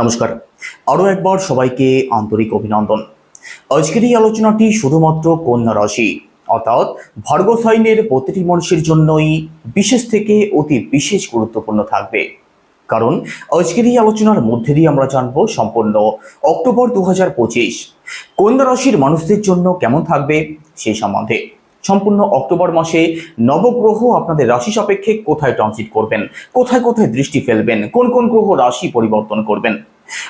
নমস্কার। আরও একবার সবাইকে আন্তরিক অভিনন্দন। আজকের এই আলোচনাটি শুধুমাত্র কন্যা রাশি, অর্থাৎ ভার্গ সাইনের প্রতিটি মানুষের জন্যই বিশেষ থেকে অতি বিশেষ গুরুত্বপূর্ণ থাকবে। কারণ আজকের এই আলোচনার মধ্যে দিয়ে আমরা জানব সম্পূর্ণ অক্টোবর দু হাজার পঁচিশ। কন্যা রাশির মানুষদের জন্য কেমন থাকবে সেই সম্বন্ধে। সম্পূর্ণ অক্টোবর মাসে নবগ্রহ আপনাদের রাশি সাপেক্ষে কোথায় ট্রানজিট করবেন? কোথায় কোথায় দৃষ্টি ফেলবেন? কোন কোন গ্রহ রাশি পরিবর্তন করবেন?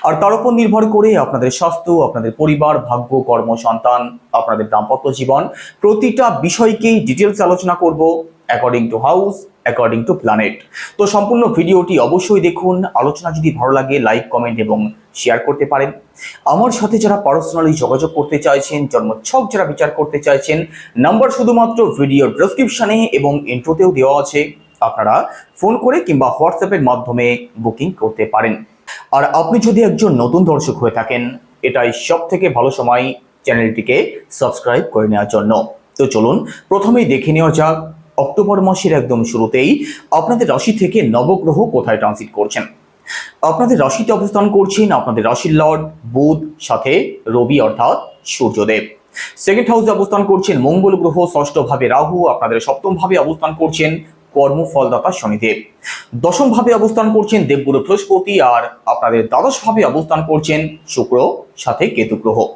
আর তার উপর নির্ভর করে আপনাদের স্বাস্থ্য, আপনাদের পরিবার, ভাগ্য, কর্ম, সন্তান, আপনাদের দাম্পত্য জীবন, প্রতিটা বিষয়কেই ডিটেলস আলোচনা করব according to house according to planet তো সম্পূর্ণ ভিডিওটি অবশ্যই দেখুন। আলোচনা যদি ভালো লাগে লাইক কমেন্ট এবং শেয়ার করতে পারেন। আমার সাথে যারা পার্সোনালি যোগাযোগ করতে চাইছেন জন্মছক যারা বিচার করতে চাইছেন নাম্বার শুধুমাত্র ভিডিও ডেসক্রিপশনে এবং ইন্ট্রোতেও দেওয়া আছে। আপনারা ফোন করে কিংবা হোয়াটসঅ্যাপের মাধ্যমে বুকিং করতে পারেন। আর আপনি যদি একজন নতুন দর্শক হয়ে থাকেন, এটাই সব থেকে ভালো সময় চ্যানেলটিকে সাবস্ক্রাইব করে নেওয়ার জন্য। তো চলুন, প্রথমেই দেখে নেওয়া যাক, অক্টোবর মাসের একদম শুরুতেই আপনাদের রাশি থেকে নবগ্রহ কোথায় ট্রানজিট করছেন? আপনাদের রাশিতে অবস্থান করছেন আপনাদের রাশির লর্ড, বুধ, সাথে রবি অর্থাৎ সূর্যদেব। সেকেন্ড হাউসে অবস্থান করছেন মঙ্গল গ্রহ, ষষ্ঠ ভাবে রাহু, আপনাদের সপ্তম ভাবে অবস্থান করছেন কর্মফলদাতা শনিদেব। দশম ভাবে অবস্থান করছেন দেবগুরু বৃহস্পতি আর আপনাদের দ্বাদশ ভাবে অবস্থান করছেন শুক্র, সাথে কেতু গ্রহ।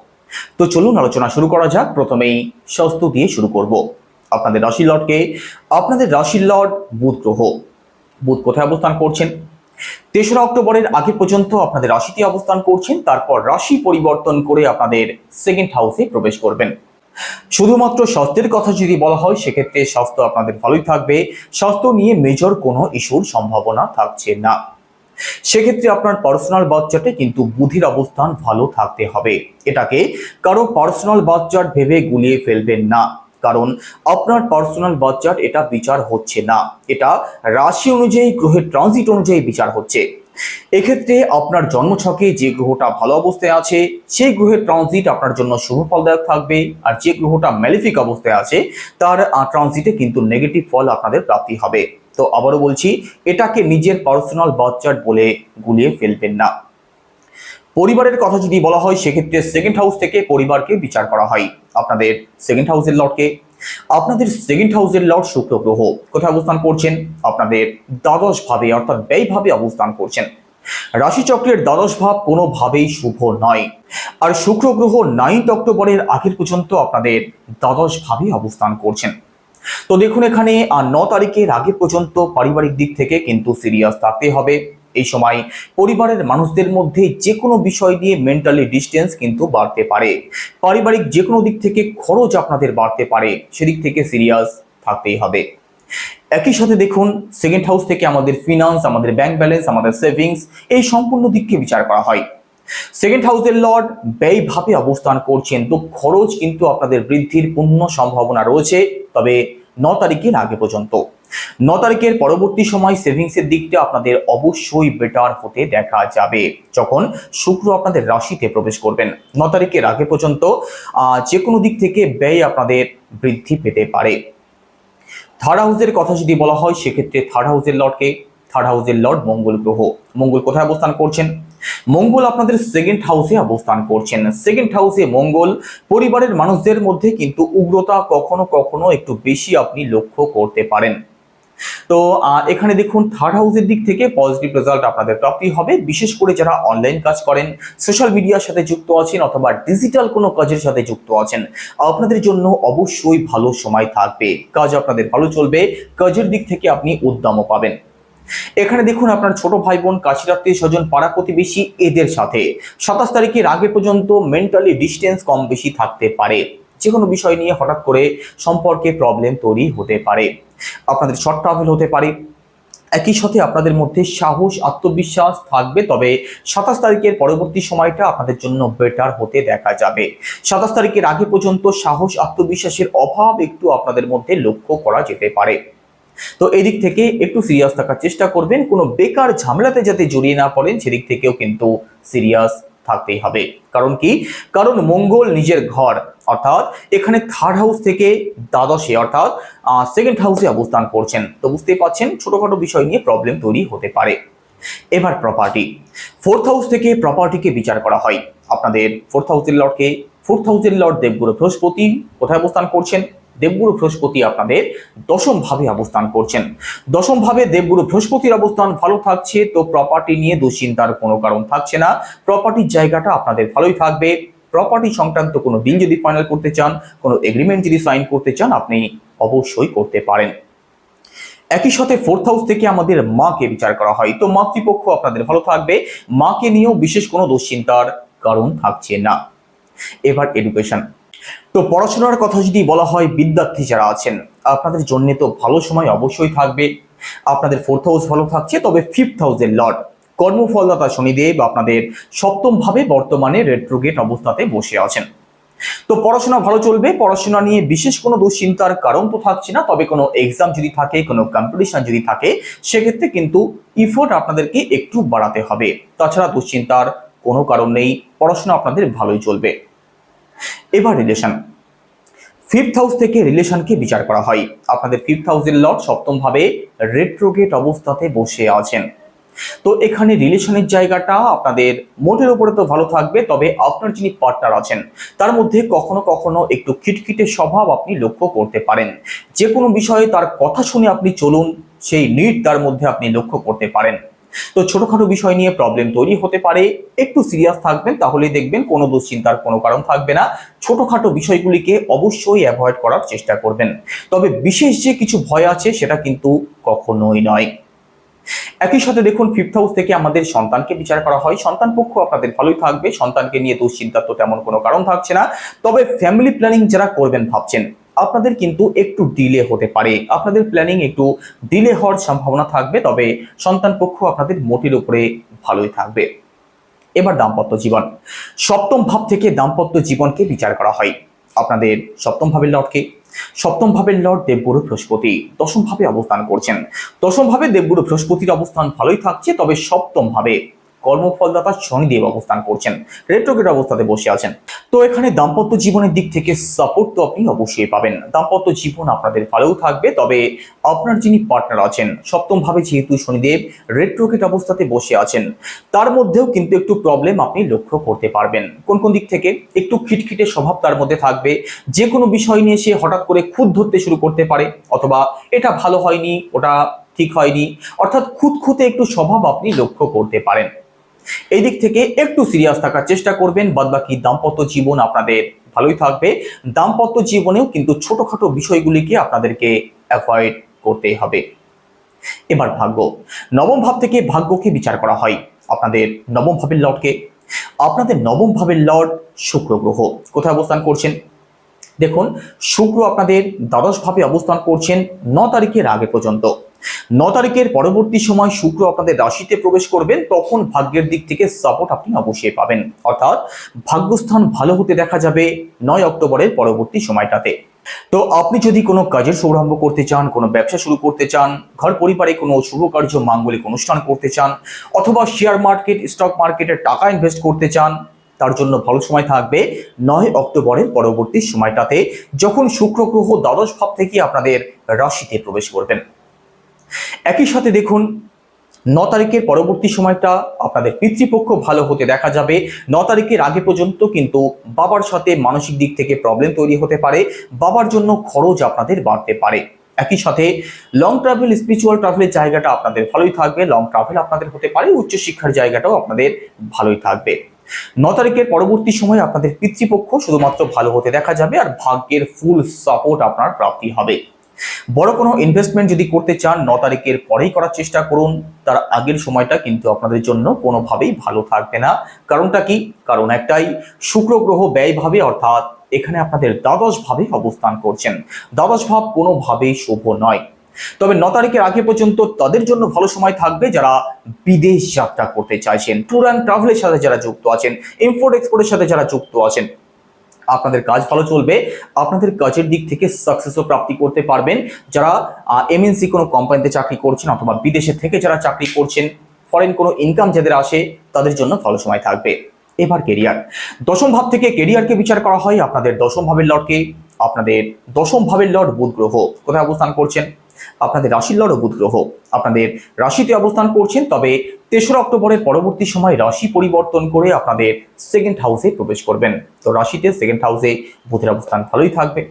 তো চলুন আলোচনা শুরু করা যাক। প্রথমেই স্বাস্থ্য দিয়ে শুরু করব। আপনাদের রাশি লর্ডকে, আপনাদের রাশির লর্ড, বুধ গ্রহ। বুধ কোথায় অবস্থান করছেন? তেসরা অক্টোবরের আগে পর্যন্ত আপনাদের রাশিতে অবস্থান করছেন, তারপর রাশি পরিবর্তন করে আপনাদের সেকেন্ড হাউসে প্রবেশ করবেন। শুধুমাত্র স্বাস্থ্যের কথা যদি বলা হয়, সেক্ষেত্রে স্বাস্থ্য আপনাদের ভালোই থাকবে। স্বাস্থ্য নিয়ে মেজর কোনো ইস্যুর সম্ভাবনা থাকছে না। সেক্ষেত্রে আপনার পার্সোনাল বাচ্চাটে কিন্তু বুধির অবস্থান ভালো থাকতে হবে। এটাকে কারও পার্সোনাল বাচ্চাট ভেবে গুলিয়ে ফেলবেন না। কারণ আপনার পার্সোনাল বাচ্চার এটা বিচার হচ্ছে না। এটা রাশি অনুযায়ী, গ্রহের ট্রানজিট অনুযায়ী বিচার হচ্ছে। এক্ষেত্রে আপনার জন্মছকে যে গ্রহটা ভালো অবস্থায় আছে, সেই গ্রহের ট্রানজিট আপনার জন্য শুভ ফলদায়ক থাকবে। আর যে গ্রহটা ম্যালিফিক অবস্থায় আছে, তার ট্রানজিটে কিন্তু নেগেটিভ ফল আপনাদের প্রাপ্তি হবে। তো আবারও বলছি, এটাকে নিজের পার্সোনাল বাচ্চার বলে গুলিয়ে ফেলবেন না। পরিবারের কথা যদি বলা হয়, সেক্ষেত্রে সেকেন্ড হাউস থেকে পরিবারকে বিচার করা হয়। আপনাদের সেকেন্ড হাউসের লর্ডকে আপনাদের সেকেন্ড হাউসের লর্ড শুক্র গ্রহ। কোথায় অবস্থান করছেন? আপনাদের দ্বাদশ ভাবে অর্থাৎ ব্যয়ভাবে অবস্থান করছেন। রাশিচক্রের দ্বাদশ ভাব কোনোভাবেই শুভ নয়। আর শুক্র গ্রহ নাইন্থ অক্টোবরের আগের পর্যন্ত আপনাদের দ্বাদশ ভাবে অবস্থান করছেন। তো দেখুন এখানে, আর ন তারিখের আগে পর্যন্ত পারিবারিক দিক থেকে কিন্তু সিরিয়াস থাকতে হবে। এই সময় পরিবারের মানুষদের মধ্যে যে কোনো বিষয় নিয়ে মেন্টালি ডিস্টেন্স কিন্তু বাড়তে পারে। পারিবারিক যে কোনো দিক থেকে খরচ আপনাদের বাড়তে পারে, সেদিক থেকে সিরিয়াস থাকতেই হবে। একই সাথে দেখুন সেকেন্ড হাউস থেকে আমাদের ফিনান্স আমাদের ব্যাংক ব্যালেন্স আমাদের সেভিংস এই সম্পূর্ণ দিককে বিচার করা হয়। সেকেন্ড হাউসের লর্ড ব্যয়ভাবে অবস্থান করছেন, তো খরচ কিন্তু আপনাদের বৃদ্ধির পূর্ণ সম্ভাবনা রয়েছে, তবে ন তারিখের আগে পর্যন্ত। ন তারিখের পরবর্তী সময় সেভিংসের দিকটা আপনাদের অবশ্যই বেটার হতে দেখা যাবে। যখন শুক্র আপনাদের রাশিতে প্রবেশ করবেন। ন তারিখের আগে পর্যন্ত যে কোনো দিক থেকে ব্যয় আপনাদের বৃদ্ধি পেতে পারে। থার্ড হাউসের কথা যদি বলা হয়, সেক্ষেত্রে থার্ড হাউসের লর্ডকে থার্ড হাউসের লর্ড মঙ্গল গ্রহ। মঙ্গল কোথায় অবস্থান করছেন? মঙ্গল আপনাদের সেকেন্ড হাউসে অবস্থান করছেন। সেকেন্ড হাউসে মঙ্গল, পরিবারের মানুষদের মধ্যে কিন্তু উগ্রতা কখনো কখনো একটু বেশি আপনি লক্ষ্য করতে পারেন। তো এখানে দেখুন থার্ড হাউসের দিক থেকে পজিটিভ রেজাল্ট আপনাদের প্রাপ্তি হবে। বিশেষ করে যারা অনলাইন কাজ করেন সোশ্যাল মিডিয়ার সাথে যুক্ত আছেন অথবা ডিজিটাল কোনো কাজের সাথে যুক্ত আছেন, আপনাদের জন্য অবশ্যই ভালো সময় থাকবে। কাজ আপনাদের ভালো চলবে, কাজের দিক থেকে আপনি উদ্যমও পাবেন। এখানে দেখুন, আপনার ছোট ভাই বোন কাছের আত্মীয় স্বজন, পাড়া প্রতিবেশী, এদের সাথে। সাতাশ তারিখের আগে পর্যন্ত মেন্টালি ডিস্টেন্স কম বেশি থাকতে পারে। যে কোনো বিষয় নিয়ে হঠাৎ করে সম্পর্কে প্রবলেম তৈরি হতে পারে। আপনাদের শর্ট ট্রাভেল হতে পারে। একই সাথে আপনাদের মধ্যে সাহস, আত্মবিশ্বাস থাকবে, তবে সাতাশ তারিখের পরবর্তী সময়টা আপনাদের জন্য বেটার হতে দেখা যাবে। সাতাশ তারিখের আগে পর্যন্ত সাহস, আত্মবিশ্বাসের অভাব একটু আপনাদের মধ্যে লক্ষ্য করা যেতে পারে। তো এদিক থেকে একটু সিরিয়াস থাকার চেষ্টা করবেন, কোনো বেকার ঝামেলাতে যাতে জড়িয়ে না পড়েন, সেদিক থেকেও কিন্তু সিরিয়াস থাকতেই হবে। কারণ কি? কারণ মঙ্গল নিজের ঘর, অর্থাৎ এখানে থার্ড হাউস থেকে দ্বাদশে, অর্থাৎ সেকেন্ড হাউসে অবস্থান করছেন। তো বুঝতেই পাচ্ছেন, ছোটখাটো বিষয় নিয়ে প্রবলেম তৈরি হতে পারে। এবার প্রপার্টি ফোর্থ হাউস থেকে প্রপার্টিকে বিচার করা হয়। আপনাদের ফোর্থ হাউসের লর্ডকে ফোর্থ হাউসের লর্ড দেবগুরু বৃহস্পতি কোথায় অবস্থান করছেন? দেবগুরু বৃহস্পতি আপনাদের দশম ভাবে অবস্থান করছেন। দশম ভাবে দেবগুরু বৃহস্পতির অবস্থান ভালো থাকছে, তো প্রপার্টি নিয়ে দুশ্চিন্তার কোনো কারণ থাকছে না। প্রপার্টির জায়গাটা আপনাদের ভালোই থাকবে। প্রপার্টি সংক্রান্ত কোনো ডিল যদি ফাইনাল করতে চান, কোনো এগ্রিমেন্ট যদি সাইন করতে চান, আপনি অবশ্যই করতে পারেন। একই সাথে ফোর্থ হাউস থেকে আমাদের মাকে বিচার করা হয়। তো মাতৃপক্ষ আপনাদের ভালো থাকবে। মাকে নিয়েও বিশেষ কোনো দুশ্চিন্তার কারণ থাকছে না। এবার এডুকেশন তো পড়াশোনার কথা যদি বলা হয়, বিদ্যার্থী যারা আছেন, আপনাদের জন্য তো ভালো সময় অবশ্যই থাকবে। আপনাদের ফোর্থ হাউস ভালো থাকছে, তবে ফিফথ হাউসের লর্ড কর্মফলদাতা শনিদেব আপনাদের সপ্তম ভাবে বর্তমানে রেট্রোগেট অবস্থাতে বসে আছেন। তো পড়াশোনা ভালো চলবে, পড়াশোনা নিয়ে বিশেষ কোনো দুশ্চিন্তার কারণ তো থাকছে না, তবে কোনো এক্সাম যদি থাকে, কোনো কম্পিটিশন যদি থাকে, সেক্ষেত্রে কিন্তু ইফোর্ট আপনাদেরকে একটু বাড়াতে হবে। তাছাড়া দুশ্চিন্তার কোনো কারণ নেই, পড়াশোনা আপনাদের ভালোই চলবে। এবার রিলেশন ফিফথ হাউস থেকে রিলেশনকে বিচার করা হয়। আপনাদের ফিফথ হাউসের লর্ড সপ্তম ভাবে রেট্রোগেট অবস্থাতে বসে আছেন। তো এখানে রিলেশনের জায়গাটা আপনাদের মোটের উপরে তো ভালো থাকবে, তবে আপনার যিনি পার্টনার আছেন, তার মধ্যে কখনো কখনো একটু খিটখিটে স্বভাব আপনি লক্ষ্য করতে পারেন। যে কোনো বিষয়ে তার কথা শুনে আপনি চলুন, সেই নিট তার মধ্যে আপনি লক্ষ্য করতে পারেন। তো ছোটখাটো বিষয় নিয়ে প্রবলেম তৈরি হতে পারে। একটু সিরিয়াস থাকবেন তাহলে দেখবেন কোনো দুশ্চিন্তার কোনো কারণ থাকবে না। ছোটখাটো বিষয়গুলিকে অবশ্যই অ্যাভয়েড করার চেষ্টা করবেন। তবে বিশেষ যে কিছু ভয় আছে, সেটা কিন্তু কখনোই নয়। একই সাথে দেখুন ফিফথ হাউস থেকে আমাদের সন্তানকে বিচার করা হয়। সন্তান পক্ষ আপনাদের ভালোই থাকবে। সন্তানকে নিয়ে দুশ্চিন্তার তো তেমন কোনো কারণ থাকছে না। তবে ফ্যামিলি প্ল্যানিং যারা করবেন, ভাবছেন আপনাদের কিন্তু একটু ডিলে হতে পারে। আপনাদের প্ল্যানিং একটু ডিলে হওয়ার সম্ভাবনা থাকবে, তবে সন্তান পক্ষ আপনাদের মোটির উপরে ভালোই থাকবে। এবার দাম্পত্য জীবন। সপ্তম ভাব থেকে দাম্পত্য জীবনকে বিচার করা হয়। আপনাদের সপ্তম ভাবের লর্ডকে সপ্তম ভাবের লর্ড দেবগুরু বৃহস্পতি। দশম ভাবে অবস্থান করছেন। দশম ভাবে দেবগুরু বৃহস্পতির অবস্থান ভালোই থাকছে, তবে সপ্তম ভাবে কর্মফলদাতা শনিদেব অবস্থান করছেন। রেট্রোগেট অবস্থাতে বসে আছেন। তো এখানে দাম্পত্য জীবনের দিক থেকে সাপোর্ট তো আপনি অবশ্যই পাবেন। দাম্পত্য জীবন আপনাদের ভালোও থাকবে, তবে আপনার যিনি পার্টনার আছেন সপ্তম ভাবে যেহেতু শনিদেব রেট্রোগেট অবস্থাতে বসে আছেন, তার মধ্যেও কিন্তু একটু প্রবলেম আপনি লক্ষ্য করতে পারবেন। কোন কোন দিক থেকে? একটু খিটখিটে স্বভাব তার মধ্যে থাকবে। যে কোনো বিষয় নিয়ে সে হঠাৎ করে খুদ ধরতে শুরু করতে পারে, অথবা এটা ভালো হয়নি, ওটা ঠিক হয়নি, অর্থাৎ খুঁতখুঁতে একটু স্বভাব আপনি লক্ষ্য করতে পারেন। এই দিক থেকে একটু সিরিয়াস থাকার চেষ্টা করবেন, বাদবাকি দাম্পত্য জীবন আপনাদের ভালোই থাকবে। দাম্পত্য জীবনেও কিন্তু ছোটখাটো বিষয়গুলিকে আপনাদেরকে অ্যাভয়েড করতে হবে। এবার ভাগ্য। নবম ভাব থেকে ভাগ্যকে বিচার করা হয়। আপনাদের নবম ভাবের লর্ডকে আপনাদের নবম ভাবের লর্ড শুক্র গ্রহ। কোথায় অবস্থান করছেন? দেখুন, শুক্র আপনাদের দ্বাদশ ভাবে অবস্থান করছেন ন তারিখের আগে পর্যন্ত। ন তারিখের পরবর্তী সময় শুক্র আপনাদের রাশিতে প্রবেশ করবেন, তখন ভাগ্যের দিক থেকে সাপোর্ট আপনি অবশ্যই পাবেন। অর্থাৎ ভাগ্যস্থান ভালো হতে দেখা যাবে নয় অক্টোবরের পরবর্তী সময়টাতে। তো আপনি যদি কোনো কাজের শুভারম্ভ করতে চান, কোনো ব্যবসা শুরু করতে চান, ঘর পরিবারে কোনো শুভ কার্য, মাঙ্গলিক অনুষ্ঠান করতে চান, অথবা শেয়ার মার্কেট স্টক মার্কেটে টাকা ইনভেস্ট করতে চান, তার জন্য ভালো সময় থাকবে নয় অক্টোবরের পরবর্তী সময়টাতে, যখন শুক্র গ্রহ দ্বাদশ ভাব থেকে আপনাদের রাশিতে প্রবেশ করবেন। একই সাথে দেখুন, ন তারিখের পরবর্তী সময়টা আপনাদের পিতৃপক্ষ ভালো হতে দেখা যাবে। ন তারিখের আগে পর্যন্ত কিন্তু বাবার সাথে মানসিক দিক থেকে প্রবলেম তৈরি হতে পারে। বাবার জন্য খরচ আপনাদের বাড়তে পারে। একই সাথে লং ট্রাভেল স্পিরিচুয়াল ট্রাভেলের জায়গাটা আপনাদের ভালোই থাকবে। লং ট্রাভেল আপনাদের হতে পারে, উচ্চশিক্ষার জায়গাটাও আপনাদের ভালোই থাকবে। ন তারিখের পরবর্তী সময় আপনাদের পিতৃপক্ষ শুধুমাত্র ভালো হতে দেখা যাবে আর ভাগ্যের ফুল সাপোর্ট আপনার প্রাপ্তি হবে। বড় কোনো ইনভেস্টমেন্ট যদি করতে চান, ন তারিখের পরেই করার চেষ্টা করুন। তার আগের সময়টা কিন্তু আপনাদের জন্য কোনোভাবেই ভালো থাকবে না। কারণটা কি? কারণ একটাই, শুক্র গ্রহ ব্যয়ভাবে অর্থাৎ এখানে আপনাদের দ্বাদশ ভাবে অবস্থান করছেন। দ্বাদশ ভাব কোনোভাবেই শুভ নয়। তবে ন তারিখের আগে পর্যন্ত তাদের জন্য ভালো সময় থাকবে যারা বিদেশ যাত্রা করতে চাইছেন। ট্যুর অ্যান্ড ট্রাভেলের সাথে যারা যুক্ত আছেন ইম্পোর্ট এক্সপোর্টের সাথে যারা যুক্ত আছেন। আপনাদের কাজ ভালো চলবে, আপনাদের কাজের দিক থেকে সাকসেসও প্রাপ্তি করতে পারবেন। যারা এমএনসি কোনো কোম্পানিতে চাকরি করছেন অথবা বিদেশে থেকে যারা চাকরি করছেন ফরেন কোনো ইনকাম যাদের আসে, তাদের জন্য ভালো সময় থাকবে। এবার কেরিয়ার দশম ভাব থেকে কেরিয়ারকে বিচার করা হয় আপনাদের দশম ভাবের লর্ডকে। আপনাদের দশম ভাবের লর্ড বুধ গ্রহ। কোথায় অবস্থান করছেন? আপনাদের রাশির লড় বুধ গ্রহ আপনাদের রাশিতে অবস্থান করছেন, তবে তেসরা অক্টোবরের পরবর্তী সময় রাশি পরিবর্তন করে আপনাদের সেকেন্ড হাউসে প্রবেশ করবেন। তো রাশিতে সেকেন্ড হাউসে বুধের অবস্থান ভালোই থাকবে।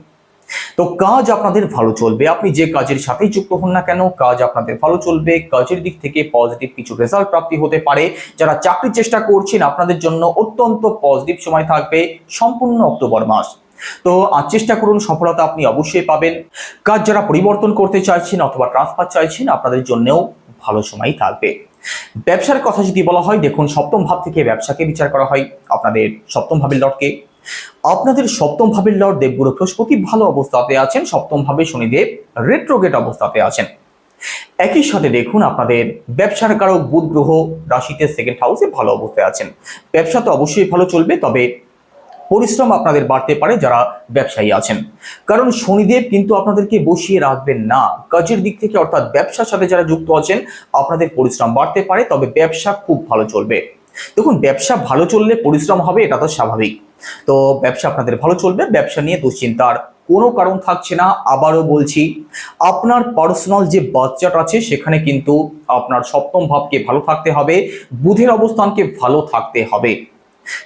তো কাজ আপনাদের ভালো চলবে। আপনি যে কাজের সাথেই যুক্ত হন না কেন, কাজ আপনাদের ভালো চলবে। কাজের দিক থেকে পজিটিভ কিছু রেজাল্ট প্রাপ্তি হতে পারে। যারা চাকরির চেষ্টা করছেন, আপনাদের জন্য অত্যন্ত পজিটিভ সময় থাকবে সম্পূর্ণ অক্টোবর মাস। তো আজ চেষ্টা করুন, সফলতা আপনি অবশ্যই পাবেন। কাজ যারা পরিবর্তন করতে চাইছেন অথবা ট্রান্সফার চাইছেন, আপনাদের জন্যও ভালো সময় থাকবে। ব্যবসার কথা যদি বলা হয়, দেখুন, সপ্তম ভাব থেকে ব্যবসাকে বিচার করা হয়। আপনাদের সপ্তম ভাবের লটকে। আপনাদের সপ্তম ভাবের লর্ড দেবগুরু বৃহস্পতি ভালো অবস্থাতে আছেন, সপ্তম ভাবে শনিদেব রেট্রোগেট অবস্থাতে আছেন। একই সাথে দেখুন, আপনাদের ব্যবসার কারক বুধ গ্রহ রাশিতে সেকেন্ড হাউসে ভালো অবস্থায় আছেন। ব্যবসা তো অবশ্যই ভালো চলবে, তবে পরিশ্রম আপনাদের বাড়তে পারে যারা ব্যবসায়ী আছেন। কারণ শনিদেব কিন্তু আপনাদেরকে বসিয়ে রাখবেন না। কাজের দিক থেকে অর্থাৎ ব্যবসার সাথে যারা যুক্ত আছেন, আপনাদের পরিশ্রম বাড়তে পারে, তবে ব্যবসা খুব ভালো চলবে। দেখুন, ব্যবসা ভালো চললে পরিশ্রম হবে, এটা তো স্বাভাবিক। তো ব্যবসা আপনাদের ভালো চলবে, ব্যবসা নিয়ে দুশ্চিন্তার কোনো কারণ থাকছে না। আবারও বলছি, আপনার পার্সোনাল যে বাচ্চাটা আছে, সেখানে কিন্তু আপনার সপ্তম ভাবকে ভালো থাকতে হবে, বুধের অবস্থানকে ভালো থাকতে হবে।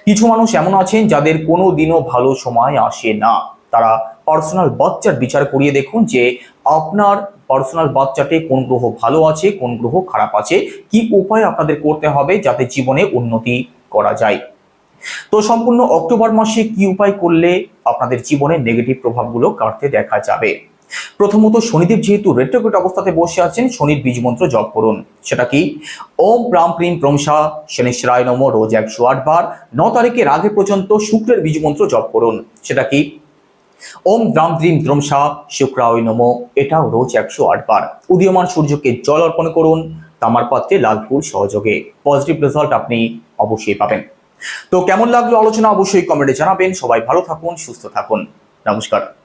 কিছু মানুষ এমন আছেন যাদের কোনো দিনও ভালো সময় আসে না। তারা পার্সোনাল বাচ্চার বিচার করিয়ে দেখুন যে আপনার পার্সোনাল বাচ্চাতে কোন গ্রহ ভালো আছে, কোন গ্রহ খারাপ আছে, কি উপায় আপনাদের করতে হবে যাতে জীবনে উন্নতি করা যায়। তো সম্পূর্ণ অক্টোবর মাসে কি উপায় করলে আপনাদের জীবনে নেগেটিভ প্রভাবগুলো কাটতে দেখা যাবে? প্রথমত শনিদেব যেহেতু রেট্রোগেট অবস্থাতে বসে আছেন, শনির বীজ মন্ত্র জপ করুন। সেটা কি? ওম প্রাম প্রিম প্রমসা শনিশ্রায় নম, রোজ একশো আট বার, ন তারিখের আগে পর্যন্ত শুক্রের বীজ মন্ত্র জপ করুন। সেটা কি? ওম দ্রাম দ্রিম দ্রমসা শুক্রায় নম, এটাও রোজ একশো আট বার। উদীয়মান সূর্যকে জল অর্পণ করুন, তামার পাত্রে লাল ফুল সহযোগে। পজিটিভ রেজাল্ট আপনি অবশ্যই পাবেন। তো কেমন লাগল আলোচনা অবশ্যই কমেন্টে জানাবেন। সবাই ভালো থাকুন, সুস্থ থাকুন। নমস্কার।